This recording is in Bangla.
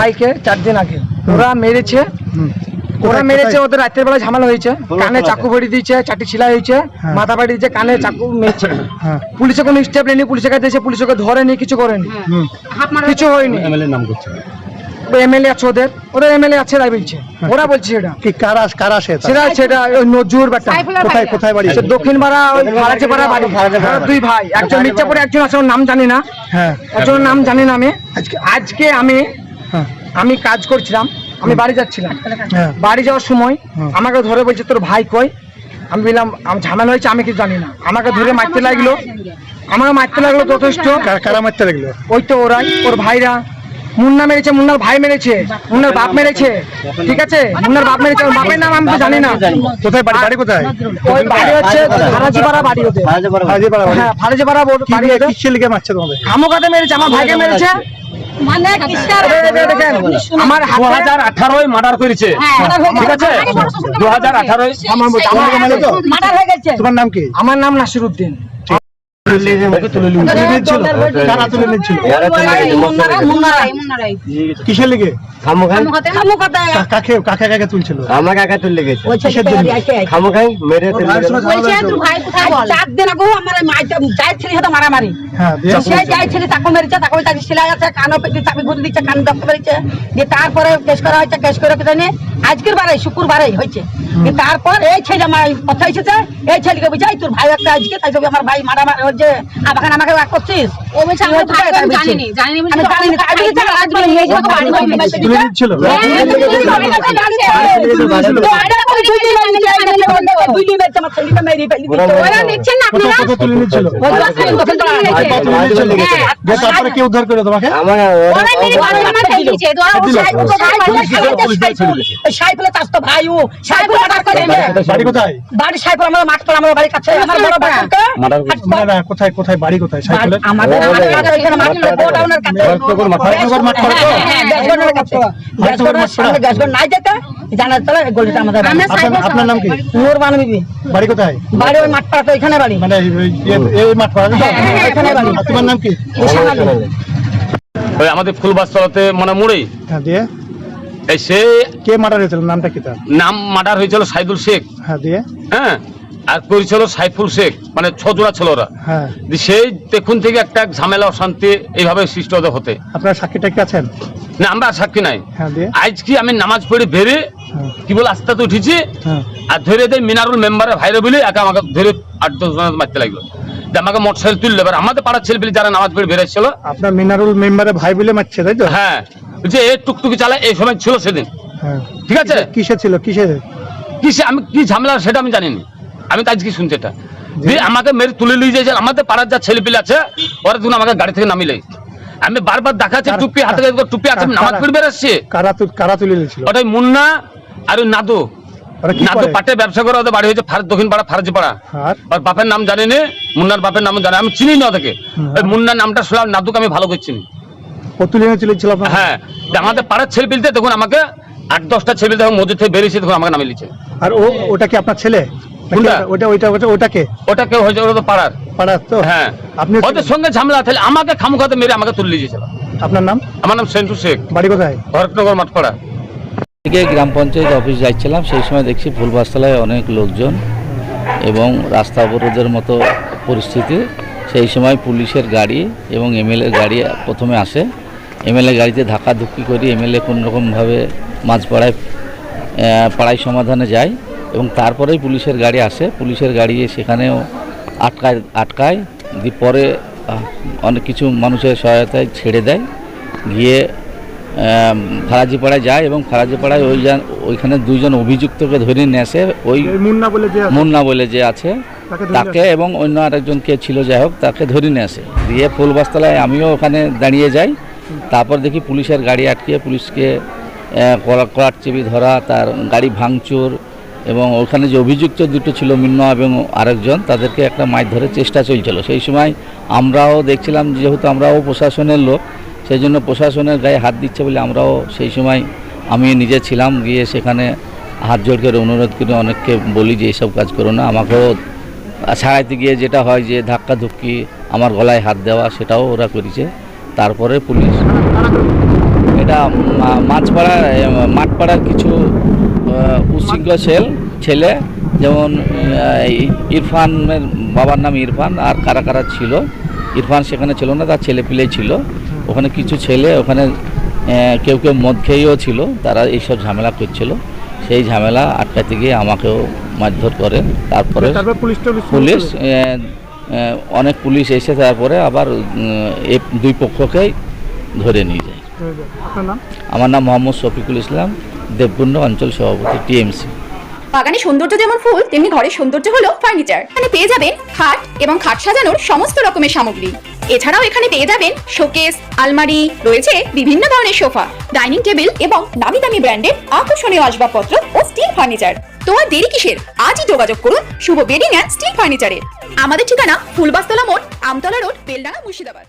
ভাইকে চার দিন আগে। ওরা মেরেছে। ওরা মেরেছে ওদের রাতের বেলা ঝামেলা হয়েছে। কানে চাকু ভরি দিয়েছে চারটি ছিলা হয়েছে মাথা বাড়ি দিয়েছে কানে চাকু মেরেছে। পুলিশে কোনো স্টেপ নেয়নি পুলিশের কাছে এসে পুলিশকে ধরেনি কিছু করেনি। কিছু হয়নি। এমএলএ নাম করছে। এমএলএ আছে ওদের। ওদের এমএলএ আছে তাই বলছে। ওরা বলছে সেটা কি কারা কারা সে সেটা সেটা ওই নজরুর ব্যাটা। কোথায় কোথায় বাড়ি? সে দক্ষিণ পাড়া ওই ফারাজে পাড়া বাড়ি। দুই ভাই। একজন মির্জাপুরে একজন আছে ওর নাম জানি না। হ্যাঁ। একজনের নাম জানি না আমি। আজকে আজকে আমি হ্যাঁ আমি কাজ করছিলাম আমি বাড়ি যাচ্ছিলাম। হ্যাঁ। বাড়ি যাওয়ার সময় আমাকে ধরে বলছে তোর ভাই কই? আমি বললাম আমার ঝামেলা হয়েছে আমি কিছু জানি না। আমাকে ধরে মারতে লাগল। আমাকে মারতে লাগল যথেষ্ট। কারা- মারতে লাগল? ওই তো ওরাই ওর ভাইরা। মুন্না মেরেছে মুন্নার ভাই মেরেছে মুন্নার বাপ মেরেছে। ঠিক আছে? মুন্নার বাপ মেরেছে ওর বাপের নাম আমি তো জানি না। কোথায় বাড়ি? বাড়ি কোথায়? ওই বাড়ি হচ্ছে ফারাজিপাড়া বাড়ি ওদের। হ্যাঁ ফারাজিপাড়া বাড়ি ওদের। খামোকাতে মেরেছে আমার ভাইকে মেরেছে। মানে আমার দু হাজার আঠারোয় মার্ডার করেছে। ঠিক আছে? দু হাজার আঠারোয় মার্ডার হয়ে গেছে তোমার নাম কি আমার নাম নাসিরুদ্দিন। তুলে কিসের লিগে? কাকে কাকে কাকে তুলছিল? গেছে। খামোখাই মেরে তুললে গেছে। বলছে তোর ভাই চার দিন আগে আমার যাই ছেলে সাথে মারামারি। হ্যাঁ দিয়ে সে যাই ছেলে তাকে মেরেছে তাকে তাকে সেলাই আছে কানো পেটে চাবি ঘুরে দিচ্ছে কান দিয়ে তারপরে কেস করা হয়েছে কেস করে কেটে নিয়ে আজকের বারে শুক্রবারে হয়েছে তারপর এই ছেলে আমার কথা এসেছে এই ছেলেকে বুঝাই তোর ভাই একটা আজকে তাই জন্য আমার ভাই মারা মারা হচ্ছে আমাকে আমাকে রাগ করছিস ও বলছে আমার ভাই আমি জানিনি জানিনি নিয়ে যাব বাড়ি বাড়ি হ্যাঁ। করে তোমাকে আমার তো কোথায়? কোথায়? কোথায় বাড়ি কোথায়? আমাদের তো? হ্যাঁ। আপনার নাম কি? নূর মানবী বাড়ি কোথায়? বাড়ি ওই মাঠ পাড়াতে ওইখানে বাড়ি। মানে এই- এই- এই পাড়া না? এখানে বাড়ি। আর তোমার নাম কি? ওই আমাদের ফুলবাস্তলাতে মানে মুড়েই। হ্যাঁ দিয়ে? এই সে কে মারা হয়েছিল? নামটা কি তার? নাম মার্ডার হয়েছিল সাইদুল শেখ। হ্যাঁ দিয়ে? হ্যাঁ আর করেছিল সাইফুল শেখ মানে ছজোড়া ছিল ওরা হ্যাঁ। দিয়ে সেই দেখুন থেকে একটা ঝামেলা অশান্তি এইভাবে সৃষ্টি হতে হতে। আপনার সাক্ষী টাক্ষী আছেন? না আমরা সাক্ষী নাই। হ্যাঁ দিয়ে? আজ কি আমি নামাজ পড়ে বেরে হ্যাঁ। কি বলে আস্তে আস্তে উঠেছি? হ্যাঁ। আর ধরে দেয় মিনারুল মেম্বারের ভাইরে বলে একা আমাকে ধরে আট দশ জন মারতে লাগল। আমাকে মোটর সাইকেল তুললে। এবার আমাদের পাড়ার ছেলে পেলে যারা নামাজ পড়ে বেরোচ্ছিল আপনার মিনারুল মেম্বারে ভাই বলে মারছে তাই তো? হ্যাঁ। বলছে এই টুকটুকি চালায় এই সময় ছিল সেদিন। হ্যাঁ। ঠিক আছে? কিসে ছিল? কিসে? কিসে? আমি কি ঝামেলা সেটা আমি জানিনি। আমি তো কি শুনছি এটা। দিয়ে আমাকে মেরে তুলে নিয়ে যাইছে। আমাদের পাড়ার যা ছেলে পেলে আছে ওরা তুমি আমাকে গাড়ি থেকে নামিয়ে নামিলে আমি বারবার দেখাচ্ছি টুপি হাতে টুপি আছে নামাজ পড়ে বেরোচ্ছে। কারা কারা তুলে ওটাই মুন্না আর নাদু। পাটে ব্যবসা করে ওদের বাড়ি হয়েছে ফার দক্ষিণ পাড়া ফারাজি পাড়া আর বাপের নাম জানি নে মুন্নার বাপের নাম জানি আমি চিনি না ওদেরকে মুন্নার নামটা শুনলাম নাদুকে আমি ভালো করে চিনি। হ্যাঁ। আমাদের পাড়ার ছেলে পিলতে দেখুন আমাকে আট দশটা ছেলে দেখুন মধ্যে থেকে বেরিয়েছে দেখুন আমাকে নিচ্ছে আর ও ওটা কি আপনার ছেলে? ওটা ওটা ওটাকে ওটা কেউ হয়েছে ওটা তো পাড়ার। পাড়ার তো? হ্যাঁ। আপনি ওদের সঙ্গে ঝামেলা তাহলে আমাকে খামুখাতে মেরে আমাকে তুলে দিয়েছিল আপনার নাম? আমার নাম সেন্টু শেখ। বাড়ি কোথায়? ভরতনগর মাঠপাড়া। থেকে গ্রাম পঞ্চায়েত অফিস যাচ্ছিলাম, সেই সময় দেখছি ফুলবাস্তলায় অনেক লোকজন এবং রাস্তা অবরোধের মতো পরিস্থিতি। সেই সময় পুলিশের গাড়ি এবং এমএলএ গাড়ি প্রথমে আসে। এমএলএ গাড়িতে ধাক্কাধুক্কি করি, এমএলএ কোনোরকমভাবে মাঝপাড়ায় পাড়ায় সমাধানে যায় এবং তারপরেই পুলিশের গাড়ি আসে। পুলিশের গাড়ি সেখানেও আটকায় আটকায় পরে অনেক কিছু মানুষের সহায়তায় ছেড়ে দেয়। গিয়ে ফারাজিপাড়ায় যায় এবং ফারাজিপাড়ায় ওই ওইখানে দুইজন অভিযুক্তকে ধরে নিয়ে আসে ওই মুন্না বলে যে মুন্না বলে যে আছে তাকে এবং অন্য আরেকজন কে ছিল যাই হোক তাকে ধরে নিয়ে আসে। দিয়ে ফুলবাস্তলায় আমিও ওখানে দাঁড়িয়ে যাই। তারপর দেখি পুলিশের গাড়ি আটকে পুলিশকে কলার চেপি ধরা তার গাড়ি ভাঙচুর এবং ওখানে যে অভিযুক্ত দুটো ছিল মিন্ন এবং আরেকজন তাদেরকে একটা মাছ ধরে চেষ্টা চলছিল। সেই সময় আমরাও দেখছিলাম যেহেতু আমরাও প্রশাসনের লোক সেই জন্য প্রশাসনের গায়ে হাত দিচ্ছে বলে আমরাও সেই সময় আমি নিজে ছিলাম গিয়ে সেখানে হাত জোড় করে অনুরোধ করে অনেককে বলি যে এইসব কাজ করো না। আমাকেও ছাড়াইতে গিয়ে যেটা হয় যে ধাক্কা ধুক্কি আমার গলায় হাত দেওয়া সেটাও ওরা করেছে। তারপরে পুলিশ। এটা মা- মাছপাড়ার এ, মাঠপাড়ার কিছু আহ, উচ্ছৃঙ্খল ছেল যেমন ইরফানের বাবার নাম ইরফান আর কারা কারা ছিল ইরফান সেখানে ছিল না তার ছেলে পিলে ছিল। ওখানে কিছু ছেলে ওখানে কেউ কেউ মদ খেয়েও ছিল তারা এইসব ঝামেলা করছিল। সেই ঝামেলা আটকাতে গিয়ে আমাকেও মারধর করে। তারপরে পুলিশ অনেক পুলিশ এসে তারপরে আবার দুই পক্ষকেই ধরে নিয়ে যায়। আমার নাম মোহাম্মদ শফিকুল ইসলাম দেবকুণ্ড অঞ্চল সভাপতি টিএমসি। বাগানে সৌন্দর্য যেমন ফুল তেমনি ঘরের সৌন্দর্য হলো ফার্নিচার। এখানে পেয়ে যাবেন খাট এবং খাট সাজানোর সমস্ত রকমের সামগ্রী। এছাড়াও এখানে পেয়ে যাবেন শোকেস আলমারি, রয়েছে বিভিন্ন ধরনের সোফা ডাইনিং টেবিল এবং দামি দামি ব্র্যান্ডের আকর্ষণীয় আসবাবপত্র ও স্টিল ফার্নিচার তোমার দেরি কিসের? আজই যোগাযোগ করুন শুভ বেডিং অ্যান্ড স্টিল ফার্নিচারে আমাদের ঠিকানা ফুলবাস্তলা মোড়, আমতলা রোড, বেলডাঙ্গা মুর্শিদাবাদ।